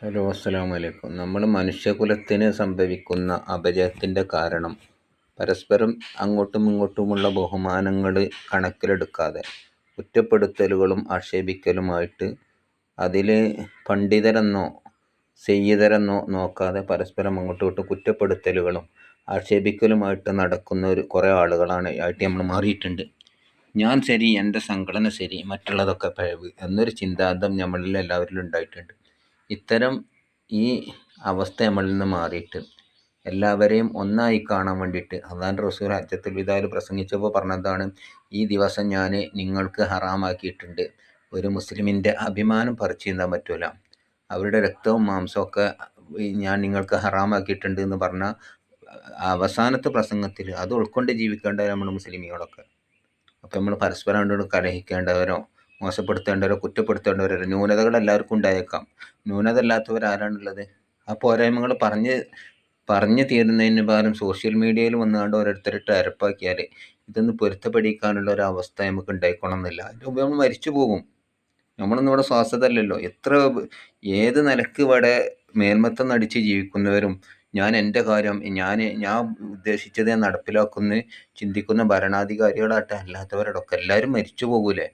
Hello അസ്സലാമു അലൈക്കും നമ്മൾ മനുഷ്യകുലത്തിന് സംഭവിക്കുന്ന അപജയത്തിന്റെ കാരണം പരസ്പരം അങ്ങോട്ടും ഇങ്ങോട്ടുമുള്ള ബഹുമാനങ്ങൾ കണക്കിലെടുക്കാതെ കുറ്റപ്പെടുത്തലുകളും ആക്ഷേപിക്കലുമായിട്ട് അതിൽ പണ്ഡിതരെന്നോ സെയ്തരെന്നോ നോക്കാതെ പരസ്പരം അങ്ങോട്ടും ഇങ്ങോട്ടും കുറ്റപ്പെടുത്തലുകളും ആക്ഷേപിക്കലുമായിട്ട് നടക്കുന്ന ഒരു കുറേ ആളുകളാണ് ആയിട്ട് നമ്മൾ മാറിയിട്ടുണ്ട്. ഞാൻ ശരി എന്റെ സംഘടന ശരി മറ്റുള്ളതൊക്കെ പിഴവ് എന്നൊരു ചിന്താന്തം നമ്മളിൽ എല്ലാവരിലും ഉണ്ടായിട്ടുണ്ട്. ഇത്തരം ഈ അവസ്ഥ നമ്മളിൽ നിന്ന് മാറിയിട്ട് എല്ലാവരെയും ഒന്നായി കാണാൻ വേണ്ടിയിട്ട് അള്ളാന്റെ റസൂൽ ഹജ്ജത്തുൽ വിദായിൽ പ്രസംഗിച്ചപ്പോൾ പറഞ്ഞതാണ് ഈ ദിവസം ഞാൻ നിങ്ങൾക്ക് ഹറാമാക്കിയിട്ടുണ്ട്. ഒരു മുസ്ലിമിന്റെ അഭിമാനം പറിച്ചു തിന്നാൻ പറ്റൂല. അവരുടെ രക്തവും മാംസവും ഒക്കെ ഞാൻ നിങ്ങൾക്ക് ഹറാമാക്കിയിട്ടുണ്ട് എന്ന് പറഞ്ഞ അവസാനത്തെ പ്രസംഗത്തിൽ അത് ഉൾക്കൊണ്ട് ജീവിക്കേണ്ട നമ്മൾ മുസ്ലിമികളൊക്കെ അപ്പം നമ്മൾ പരസ്പരം കലഹിക്കേണ്ടവരോ? മോശപ്പെടുത്തേണ്ടവരോ കുറ്റപ്പെടുത്തേണ്ടവരോ ന്യൂനതകൾ എല്ലാവർക്കും ഉണ്ടായേക്കാം. ന്യൂനത അല്ലാത്തവർ ആരാണുള്ളത് ആ പോരായ്മകൾ പറഞ്ഞ് പറഞ്ഞു തീരുന്നതിന് പകരം സോഷ്യൽ മീഡിയയിൽ വന്നുകൊണ്ട് ഓരോരുത്തരിട്ട് അരപ്പാക്കിയാൽ ഇതൊന്ന് പൊരുത്തപ്പെടിക്കാനുള്ള ഒരു അവസ്ഥ നമുക്ക് ഉണ്ടായിക്കൊള്ളുന്നില്ല അതിന്റെ നമ്മൾ മരിച്ചു പോകും. നമ്മളൊന്നും ഇവിടെ സ്വാസ്ഥതല്ലല്ലോ എത്ര ഏത് നിലയ്ക്ക് ഇവിടെ മേൽമത്തം നടിച്ച് ജീവിക്കുന്നവരും ഞാൻ എന്റെ കാര്യം ഞാൻ ഞാൻ ഉദ്ദേശിച്ചത് നടപ്പിലാക്കുന്ന ചിന്തിക്കുന്ന ഭരണാധികാരികളാട്ടെ അല്ലാത്തവരോടൊക്കെ എല്ലാവരും മരിച്ചു പോകൂലേ?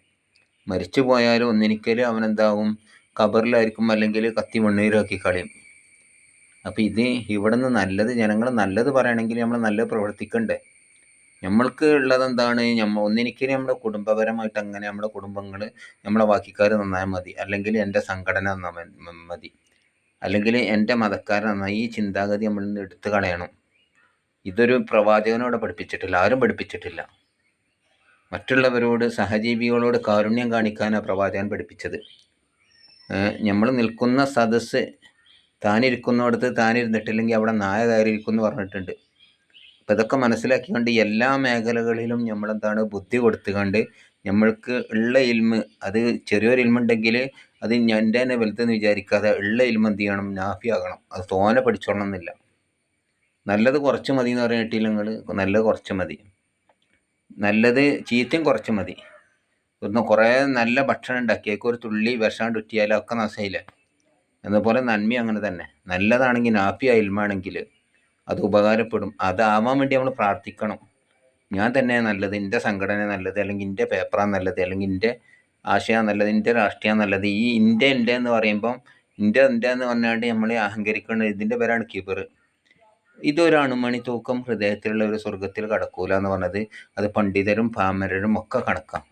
മരിച്ചു പോയാലും അവൻ അവനെന്താവും? കബറിലായിരിക്കും അല്ലെങ്കിൽ കത്തി മണ്ണീരാക്കി കളയും. അപ്പം ഇത് ഇവിടെ നിന്ന് നല്ലത് ജനങ്ങൾ നല്ലത് പറയണമെങ്കിൽ നമ്മൾ നല്ലത് പ്രവർത്തിക്കണ്ടേ? നമ്മൾക്ക് ഉള്ളത് എന്താണ് നമ്മ ഒന്നിനിക്കലും നമ്മുടെ കുടുംബപരമായിട്ട് അങ്ങനെ നമ്മുടെ കുടുംബങ്ങൾ നമ്മളെ ബാക്കിക്കാർ നന്നായാൽ മതി. അല്ലെങ്കിൽ എന്റെ സംഘടന നന്നാ മതി. അല്ലെങ്കിൽ എന്റെ മതക്കാരൻ നന്നായി ഈ ചിന്താഗതി നമ്മളിൽ നിന്ന് എടുത്തു കളയണം. ഇതൊരു പ്രവാചകനോടെ പഠിപ്പിച്ചിട്ടില്ല ആരും പഠിപ്പിച്ചിട്ടില്ല. മറ്റുള്ളവരോട് സഹജീവികളോട് കാരുണ്യം കാണിക്കാനാണ് പ്രവാചകൻ പഠിപ്പിച്ചത്. നമ്മൾ നിൽക്കുന്ന സദസ്സ് താനിരിക്കുന്നിടത്ത് താനിരുന്നിട്ടില്ലെങ്കിൽ അവിടെ നായ കയറിയിരിക്കും എന്ന് പറഞ്ഞിട്ടുണ്ട്. അപ്പം ഇതൊക്കെ മനസ്സിലാക്കിക്കൊണ്ട് എല്ലാ മേഖലകളിലും നമ്മളെന്താണ് ബുദ്ധി കൊടുത്തുകൊണ്ട് നമ്മൾക്ക് ഉള്ള ഇൽമ് അത് ചെറിയൊരു ഇൽമുണ്ടെങ്കിൽ അത് എന്റെ തന്നെ വലുതെന്ന് വിചാരിക്കാതെ ഉള്ള ഇൽമ എന്ത് ചെയ്യണം? നാഫിയാകണം അത് തോനെ പഠിച്ചോളണം എന്നില്ല നല്ലത് കുറച്ച് മതി എന്ന് പറഞ്ഞിട്ടില്ല നല്ലത് കുറച്ച് മതി. നല്ലത് ചീത്തയും കുറച്ച് മതി. ഒന്ന് കുറേ നല്ല ഭക്ഷണം ഉണ്ടാക്കിയേക്ക് ഒരു തുള്ളി വിഷാണ്ട് ഉറ്റിയാലും ഒക്കെ നശയില്ല. എന്നപോലെ നന്മ അങ്ങനെ തന്നെ. നല്ലതാണെങ്കിൽ നാപ്പി അയൽമാണെങ്കിൽ അത് ഉപകാരപ്പെടും. അതാവാൻ വേണ്ടി നമ്മൾ പ്രാർത്ഥിക്കണം. ഞാൻ തന്നെ നല്ലത് എന്റെ സംഘടന നല്ലത് അല്ലെങ്കിൽ എന്റെ പേപ്പറാണ് നല്ലത് അല്ലെങ്കിൽ എന്റെ ആശയമാണ് നല്ലത് എന്റെ രാഷ്ട്രീയം നല്ലത്. ഈ എന്റെ എന്റെ എന്ന് പറയുമ്പം എന്റെ എന്റെ എന്ന് പറഞ്ഞാണ്ട് നമ്മൾ അഹങ്കരിക്കേണ്ടത് ഇതിന്റെ പേരാണ് കിബർ ഇതൊരു അണുമണി തൂക്കം ഹൃദയത്തിലുള്ള ഒരു സ്വർഗത്തിൽ കടക്കൂല എന്ന് പറഞ്ഞത്. അത് പണ്ഡിതരും പാമരരും ഒക്കെ കണക്കാം.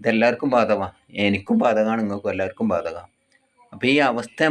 ഇതെല്ലാവർക്കും ബാധകമാണ് എനിക്കും ബാധകമാണ് നിങ്ങൾക്കും എല്ലാവർക്കും ബാധകമാണ് അപ്പോൾ ഈ അവസ്ഥ